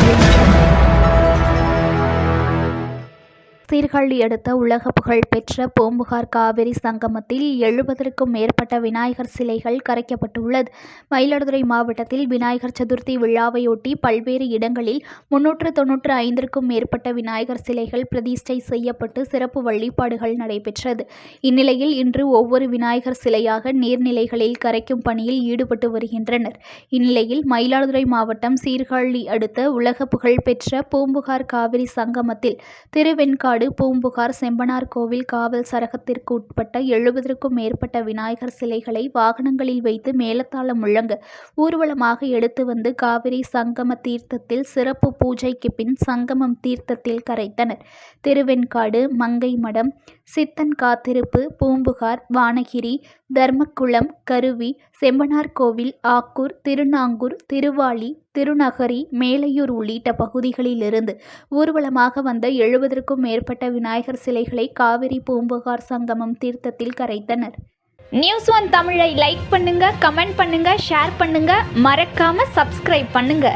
Audio Sirkazhi அடுத்த உலக புகழ் பெற்ற பூம்புகார் காவிரி சங்கமத்தில் எழுபதற்கும் மேற்பட்ட விநாயகர் சிலைகள் கரைக்கப்பட்டுள்ளது. மயிலாடுதுறை மாவட்டத்தில் விநாயகர் சதுர்த்தி விழாவையொட்டி பல்வேறு இடங்களில் முன்னூற்று தொன்னூற்று ஐந்திற்கும் மேற்பட்ட விநாயகர் சிலைகள் பிரதிஷ்டை செய்யப்பட்டு சிறப்பு வழிபாடுகள் நடைபெற்றது. இந்நிலையில் இன்று ஒவ்வொரு விநாயகர் சிலையாக நீர்நிலைகளில் கரைக்கும் பணியில் ஈடுபட்டு வருகின்றனர். இந்நிலையில் மயிலாடுதுறை மாவட்டம் சீர்காழி அடுத்த உலக புகழ் பெற்ற பூம்புகார் காவிரி சங்கமத்தில் திருவெண்காடு பூம்புகார் செம்பனார் கோவில் காவல் சரகத்திற்கு உட்பட்ட எழுபதற்கும் மேற்பட்ட விநாயகர் சிலைகளை வாகனங்களில் வைத்து மேலத்தாளம் முழங்க ஊர்வலமாக எடுத்து வந்து காவிரி சங்கம தீர்த்தத்தில் சிறப்பு பூஜைக்கு பின் சங்கமம் தீர்த்தத்தில் கரைத்தனர். திருவெண்காடு மங்கை மடம் சித்தன் காத்திருப்பு பூம்புகார் வானகிரி தர்மக்குளம் கருவி செம்பனார் கோவில் ஆக்கூர் திருநாங்கூர் திருவாளி திருநகரி மேலையூர் உள்ளிட்ட பகுதிகளிலிருந்து ஊர்வலமாக வந்த எழுபதற்கும் மேற்பட்ட விநாயகர் சிலைகளை காவிரி பூம்புகார் சங்கமம் தீர்த்தத்தில் கரைத்தனர். நியூஸ் ஒன் தமிழை லைக் பண்ணுங்க கமெண்ட் பண்ணுங்க ஷேர் பண்ணுங்க. மறக்காம சப்ஸ்கிரைப் பண்ணுங்க.